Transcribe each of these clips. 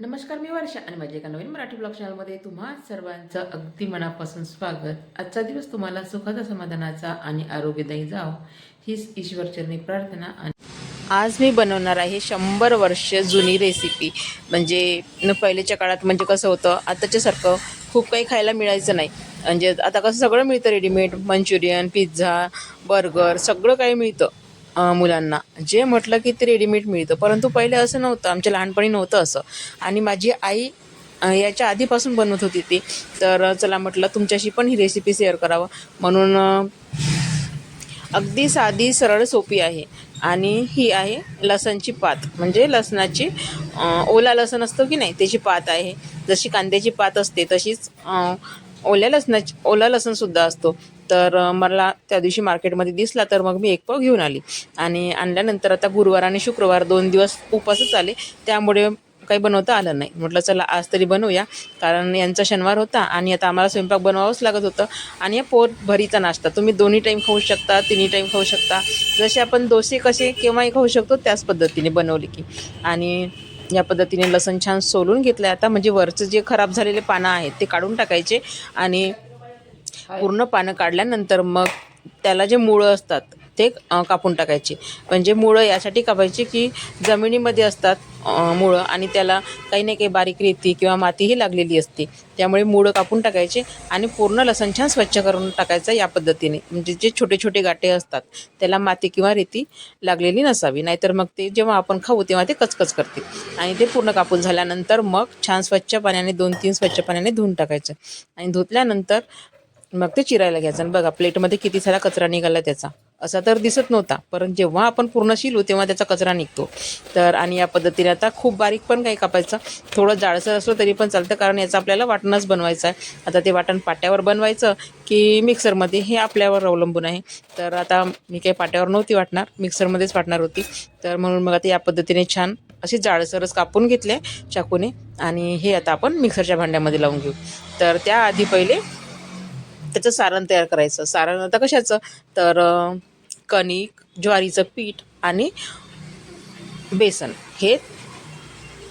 नमस्कार मी वर्षा आणि माझ्या एका नवीन मराठी ब्लॉग चॅनलमध्ये तुम्हा सर्वांचं अगदी मनापासून स्वागत. आजचा दिवस तुम्हाला सुखाचा समाधानाचा आणि आरोग्यदायी जाव हीच ईश्वरचरणी प्रार्थना आणि आज मी बनवणार आहे शंभर वर्ष जुनी रेसिपी म्हणजे न पहिलेच्या काळात म्हणजे कसं होतं आताच्यासारखं खूप काही खायला मिळायचं नाही. म्हणजे आता कसं सगळं मिळतं रेडीमेड मंचुरियन पिझ्झा बर्गर सगळं काही मिळतं. मुलांना. जे म्हटलं की ते रेडीमेड मिळतं. परंतु पहिले असं नव्हतं. आमच्या लहानपणी नव्हतं असं. आणि माझी आई याच्या आधीपासून बनवत होती ती. तर चला म्हटलं तुमच्याशी पण ही रेसिपी शेअर करावं. म्हणून अगदी साधी सरळ सोपी आहे. आणि ही आहे लसणची पात. म्हणजे लसणाची ओला लसण असतो की नाही त्याची पात आहे. जशी कांद्याची पात असते तशीच ओल्या लसणाची ओला लसणसुद्धा असतो. तर मला त्या दिवशी मार्केटमध्ये दिसला तर मग मी एक पाव घेऊन आली. आणि आणल्यानंतर आता गुरुवार आणि शुक्रवार दोन दिवस उपासच आले. त्यामुळे काही बनवता आलं नाही. म्हटलं चला आज तरी बनवूया. कारण यांचा शनिवार होता आणि आता आम्हाला स्वयंपाक बनवावंच लागत होतं. आणि या पोट भरीचा नाश्ता तुम्ही दोन्ही टाईम खाऊ शकता तिन्ही टाईम खाऊ शकता. जसे आपण डोसे कसे केव्हाही खाऊ शकतो त्याच पद्धतीने बनवले की. आणि या पद्धतीने लसण छान सोलून घेतलं आता म्हणजे वरचं जे खराब झालेले पानं आहेत ते काढून टाकायचे. आणि पूर्ण पानं काढल्यानंतर मग त्याला जे मुळं असतात ते कापून टाकायचे. म्हणजे मुळं यासाठी कापायचे की जमिनीमध्ये असतात मुळं आणि त्याला काही ना काही बारीक रेती किंवा मातीही लागलेली असते. त्यामुळे मुळं कापून टाकायचे आणि पूर्ण लसण छान स्वच्छ करून टाकायचं या पद्धतीने. म्हणजे जे छोटे छोटे गाठे असतात त्याला माती किंवा रेती लागलेली नसावी. नाहीतर मग ते जेव्हा आपण खाऊ तेव्हा ते कचकच करते आणि ते पूर्ण कापून झाल्यानंतर मग छान स्वच्छ पाण्याने दोन तीन स्वच्छ पाण्याने धुवून टाकायचं. आणि धुतल्यानंतर मग ते चिरायला घ्यायचं. आणि बघा प्लेटमध्ये किती सारा कचरा निघाला त्याचा. असा तर दिसत नव्हता. पण जेव्हा आपण पूर्ण शिलू तेव्हा त्याचा कचरा निघतो. तर आणि या पद्धतीने आता खूप बारीक पण काही कापायचं. थोडं जाडसर असलं तरी पण चालतं कारण याचं आपल्याला वाटणच बनवायचं आहे. आता ते वाटण पाट्यावर बनवायचं की मिक्सरमध्ये हे आपल्यावर अवलंबून आहे. तर आता मी काही पाट्यावर नव्हती वाटणार. मिक्सरमध्येच वाटणार होती. तर म्हणून मग आता या पद्धतीने छान असे जाडसरच कापून घेतले चाकूने. आणि हे आता आपण मिक्सरच्या भांड्यामध्ये लावून घेऊ. तर त्याआधी पहिले त्याचं सारण तयार करायचं. सारण आता कशाचं? तर कणिक ज्वारीचं पीठ आणि बेसन. हे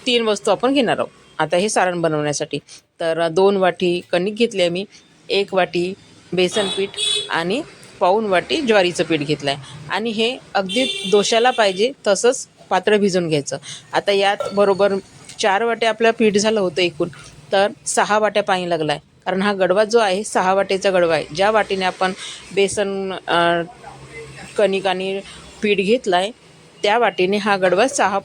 तीन वस्तू आपण घेणार आहोत. आता हे सारण बनवण्यासाठी. तर दोन वाटी कणिक घेतली आहे मी. एक वाटी बेसन पीठ आणि पाऊन वाटी ज्वारीचं पीठ घेतलं आहे. आणि हे अगदी दोशाला पाहिजे तसंच पात्र भिजून घ्यायचं. आता यात बरोबर चार वाट्या आपलं पीठ झालं होतं एकूण. तर सहा वाट्या पाणी लागलं आहे कारण हा गडवा जो आहे सहा वाटेचा गडवा आहे. ज्या वाटेने आपण बेसन अं, कणिक आणि पीठ घेतला आहे त्या वाटेने हा गडवा सहा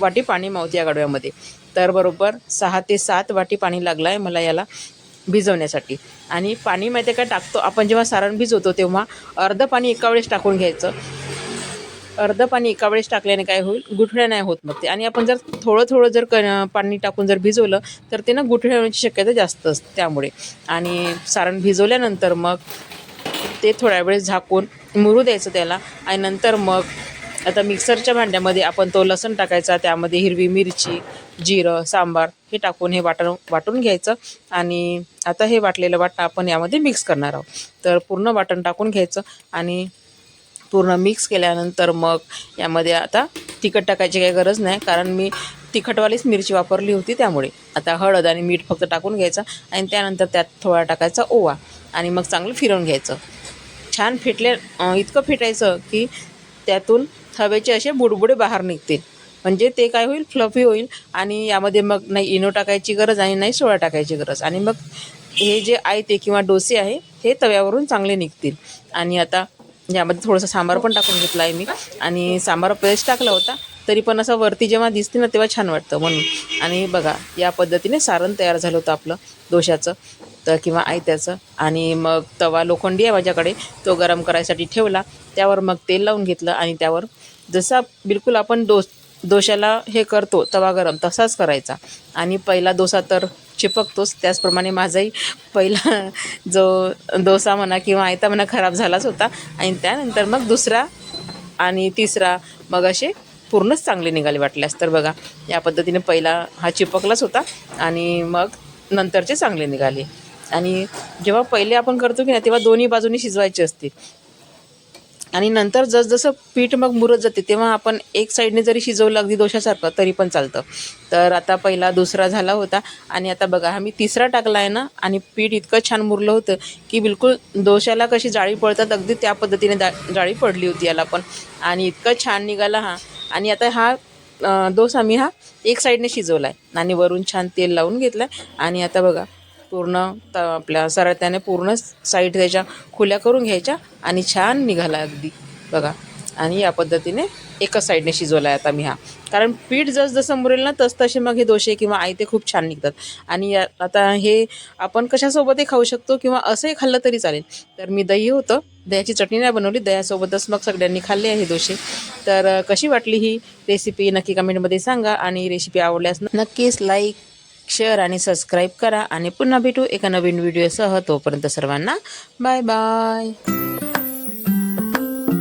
वाटी पाणी मावते या गडव्यामध्ये. तर बरोबर सहा ते सात वाटी पाणी लागलं आहे मला याला भिजवण्यासाठी. आणि पाणी माहिती आहे का टाकतो? आपण जेव्हा सारण भिजवतो तेव्हा अर्धं पाणी एका वेळेस टाकून घ्यायचं. अर्ध पाणी एका वेळेस टाकल्याने काय होईल? गुठळ्या नाही होत मग ते. आणि आपण जर थोडं थोडं जर क पाणी टाकून जर भिजवलं तर ते ना गुठळ्या होण्याची शक्यता जास्त असते त्यामुळे. आणि सारण भिजवल्यानंतर मग ते थोड्या वेळेस झाकून मुरू द्यायचं त्याला. आणि नंतर मग आता मिक्सरच्या भांड्यामध्ये आपण तो लसण टाकायचा त्यामध्ये हिरवी मिरची जिरं सांबार हे टाकून हे वाटण वाटून घ्यायचं. आणि आता हे वाटलेलं वाटण आपण यामध्ये मिक्स करणार आहोत. तर पूर्ण वाटण टाकून घ्यायचं. आणि पूर्ण मिक्स केल्यानंतर मग यामध्ये आता तिखट टाकायची काही गरज नाही. कारण मी तिखटवालीच मिरची वापरली होती त्यामुळे. आता हळद आणि मीठ फक्त टाकून घ्यायचं आणि त्यानंतर त्यात थोडा टाकायचा ओवा आणि मग चांगलं फिरवून घ्यायचं. छान फिटले इतकं फिटायचं की त्यातून हवेचे असे बुडबुडे बाहेर निघतील. म्हणजे ते काय होईल फ्लफी होईल आणि यामध्ये मग नाही इनो टाकायची गरज आणि नाही सोळा टाकायची गरज. आणि मग हे जे आहे ते किंवा डोसे आहे हे तव्यावरून चांगले निघतील. आणि आता यामध्ये थोडंसं सांबार पण टाकून घेतला आहे मी. आणि सांबार पेस्ट टाकला होता तरी पण असं वरती जेव्हा दिसते ना तेव्हा छान वाटतं म्हणून. आणि बघा या पद्धतीने सारण तयार झालं होतं आपलं दोशाचं तर किंवा आयत्याचं. आणि मग तवा लोखंडी आहे माझ्याकडे तो गरम करायसाठी ठेवला. त्यावर मग तेल लावून घेतलं आणि त्यावर जसा बिलकुल आपण डोस दोशाला हे करतो तवा गरम तसाच करायचा. आणि पहिला डोसा तर चिपकतोच. त्याचप्रमाणे माझाही पहिला जो डोसा म्हणा किंवा आयता म्हणा खराब झालाच होता. आणि त्यानंतर मग दुसरा आणि तिसरा मग असे पूर्णच चांगले निघाले वाटल्यास. तर बघा या पद्धतीने पहिला हा चिपकलाच होता आणि मग नंतरचे चांगले निघाले. आणि जेव्हा पहिले आपण करतो की नाही तेव्हा दोन्ही बाजूनी शिजवायचे असते आणि नंतर जसजसं पीठ मग मुरत जाते तेव्हा आपण एक साईडने जरी शिजवलं अगदी दोशासारखं तरी पण चालतं. तर आता पहिला दुसरा झाला होता आणि आता बघा हा मी तिसरा टाकला आहे ना आणि पीठ इतकं छान मुरलं होतं की बिलकुल दोशाला कशी जाळी पडतात अगदी त्या पद्धतीने दा जाळी पडली होती याला पण. आणि इतकं छान निघाला हा. आणि आता हा डोसा मी हा एक साईडने शिजवला आहे आणि वरून छान तेल लावून घेतलं आहे आणि आता बघा पूर्ण त आपल्या सरळत्याने पूर्ण साईड त्याच्या खुल्या करून घ्यायच्या आणि छान निघाला अगदी. बघा. आणि या पद्धतीने एकच साईडने शिजवला आहे आता मी हा. कारण पीठ जस जसं मुरेल ना तस तसे मग हे दोशे किंवा आई ते खूप छान निघतात. आणि या आता हे आपण कशासोबतही खाऊ शकतो किंवा असंही खाल्लं तरी चालेल. तर मी दही होतं. दह्याची चटणी नाही बनवली. दह्यासोबतच मग सगळ्यांनी खाल्ले आहे दोशे तर कशी वाटली ही रेसिपी नक्की कमेंटमध्ये सांगा. आणि रेसिपी आवडल्यास नक्कीच लाईक शेअर आणि सबस्क्राईब करा आणि पुन्हा भेटू एका नवीन व्हिडिओसह. तोपर्यंत सर्वांना बाय बाय.